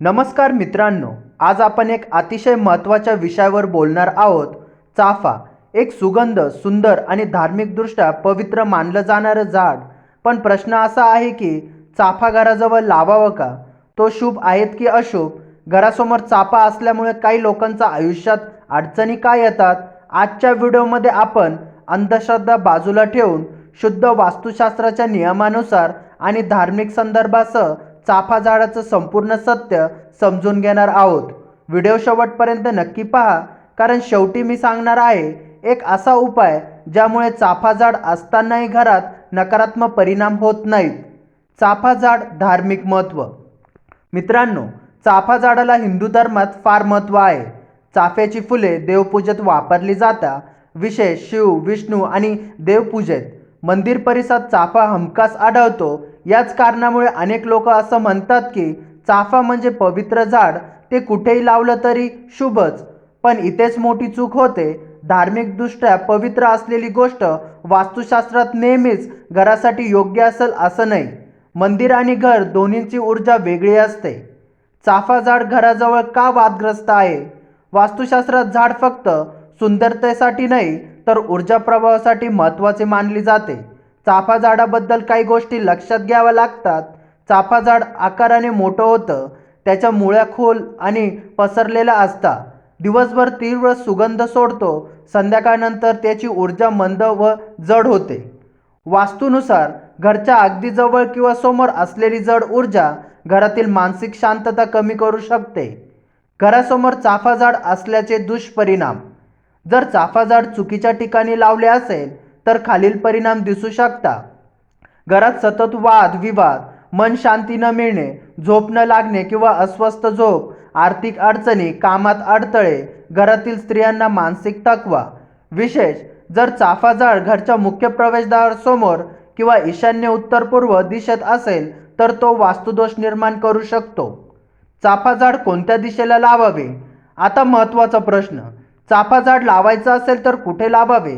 नमस्कार मित्रांनो आज आपण एक अतिशय महत्त्वाच्या विषयावर बोलणार आहोत. चाफा एक सुगंध सुंदर आणि धार्मिकदृष्ट्या पवित्र मानलं जाणारं झाड. पण प्रश्न असा आहे की चाफा घराजवळ लावावं का? तो शुभ आहेत की अशुभ? घरासमोर चाफा असल्यामुळे काही लोकांच्या आयुष्यात अडचणी काय येतात? आजच्या व्हिडिओमध्ये आपण अंधश्रद्धा बाजूला ठेवून शुद्ध वास्तुशास्त्राच्या नियमानुसार आणि धार्मिक संदर्भासह चाफा झाडाचं संपूर्ण सत्य समजून घेणार आहोत. व्हिडिओ शेवटपर्यंत नक्की पहा कारण शेवटी मी सांगणार आहे एक असा उपाय ज्यामुळे चाफा झाड असतानाही घरात नकारात्मक परिणाम होत नाहीत. चाफा झाड धार्मिक महत्त्व. मित्रांनो चाफा झाडाला हिंदू धर्मात फार महत्त्व आहे. चाफ्याची फुले देवपूजेत वापरली जातात विशेष शिव विष्णू आणि देवपूजेत. मंदिर परिसरात चाफा हमखास आढळतो याच कारणामुळे अनेक लोक असं म्हणतात की चाफा म्हणजे पवित्र झाड ते कुठेही लावलं तरी शुभच. पण इथेच मोठी चूक होते. धार्मिकदृष्ट्या पवित्र असलेली गोष्ट वास्तुशास्त्रात नेहमीच घरासाठी योग्य असेल असं नाही. मंदिर आणि घर दोन्हींची ऊर्जा वेगळी असते. चाफा झाड घराजवळ का वादग्रस्त आहे? वास्तुशास्त्रात झाड फक्त सुंदरतेसाठी नाही तर ऊर्जा प्रभावासाठी महत्त्वाचे मानले जाते. चाफा झाडाबद्दल काही गोष्टी लक्षात घ्याव्या लागतात. चाफा झाड आकाराने मोठं होतं. त्याच्या मुळ्या खोल आणि पसरलेल्या असतात. दिवसभर तीव्र सुगंध सोडतो. संध्याकाळनंतर त्याची ऊर्जा मंद व जड होते. वास्तूनुसार घरच्या अगदी जवळ किंवा समोर असलेली जड ऊर्जा घरातील मानसिक शांतता कमी करू शकते. घरासमोर चाफा झाड असल्याचे दुष्परिणाम. जर चाफा झाड चुकीच्या ठिकाणी लावले असेल तर खालील परिणाम दिसू शकता. घरात सतत वाद विवाद मन शांती न मिळणे झोप न लागणे किंवा अस्वस्थ झोप आर्थिक अडचणी कामात अडथळे घरातील स्त्रियांना मानसिक तकवा. विशेष जर चाफा झाड घरच्या मुख्य प्रवेशद्वारासमोर किंवा ईशान्य उत्तर पूर्व दिशेत असेल तर तो वास्तुदोष निर्माण करू शकतो. चाफा झाड कोणत्या दिशेला लावावे? आता महत्त्वाचा प्रश्न. चाफा झाड लावायचं असेल तर कुठे लावावे?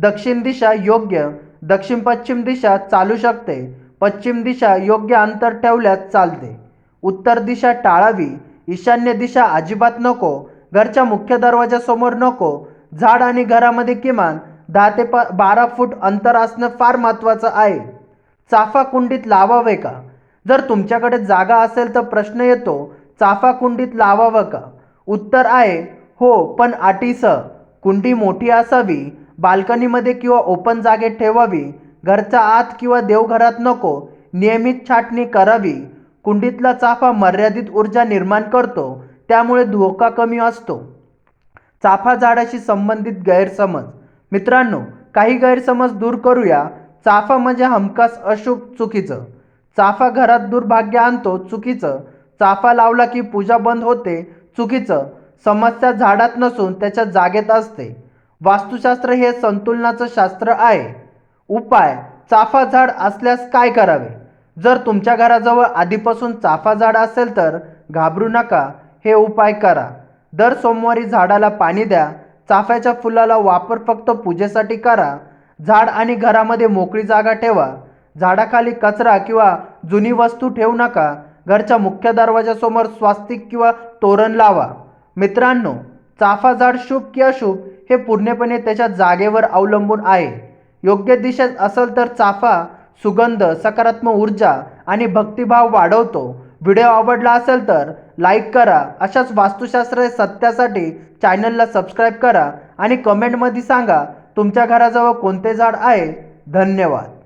दक्षिण दिशा योग्य दक्षिण पश्चिम दिशा चालू शकते पश्चिम दिशा योग्य अंतर ठेवल्यास चालते. उत्तर दिशा टाळावी ईशान्य दिशा अजिबात नको घरच्या मुख्य दरवाजासमोर नको झाड आणि घरामध्ये किमान दहा ते प बारा फूट अंतर असणं फार महत्त्वाचं आहे. चाफा कुंडीत लावावे का? जर तुमच्याकडे जागा असेल तर प्रश्न येतो चाफा कुंडीत लावावं का? उत्तर आहे हो पण अटीसह कुंडी मोठी असावी बाल्कनीमध्ये किंवा ओपन जागेत ठेवावी घरच्या आत किंवा देवघरात नको नियमित छाटणी करावी. कुंडीतला चाफा मर्यादित ऊर्जा निर्माण करतो त्यामुळे धोका कमी असतो. चाफा झाडाशी संबंधित गैरसमज. मित्रांनो काही गैरसमज दूर करूया. चाफा म्हणजे हमखास अशुभ चुकीचं. चाफा घरात दुर्भाग्य आणतो चुकीचं. चाफा लावला की पूजा बंद होते चुकीचं. समस्या झाडात नसून त्याच्या जागेत असते. वास्तुशास्त्र हे संतुलनाचं शास्त्र आहे. उपाय चाफा झाड असल्यास काय करावे? जर तुमच्या घराजवळ आधीपासून चाफा झाड असेल तर घाबरू नका हे उपाय करा. दर सोमवारी झाडाला पाणी द्या चाफ्याच्या फुलाला वापर फक्त पूजेसाठी करा. झाड आणि घरामध्ये मोकळी जागा ठेवा. झाडाखाली कचरा किंवा जुनी वस्तू ठेवू नका. घरच्या मुख्य दरवाजासमोर स्वास्तिक किंवा तोरण लावा. मित्रांनो चाफा झाड शुभ की अशुभ हे पूर्णपणे त्याच्या जागेवर अवलंबून आहे. योग्य दिशेत असेल तर चाफा सुगंध सकारात्मक ऊर्जा आणि भक्तिभाव वाढवतो. व्हिडिओ आवडला असेल तर लाईक करा. अशाच वास्तुशास्त्र सत्यासाठी चॅनलला सबस्क्राईब करा आणि कमेंटमध्ये सांगा तुमच्या घराजवळ कोणते झाड आहे. धन्यवाद.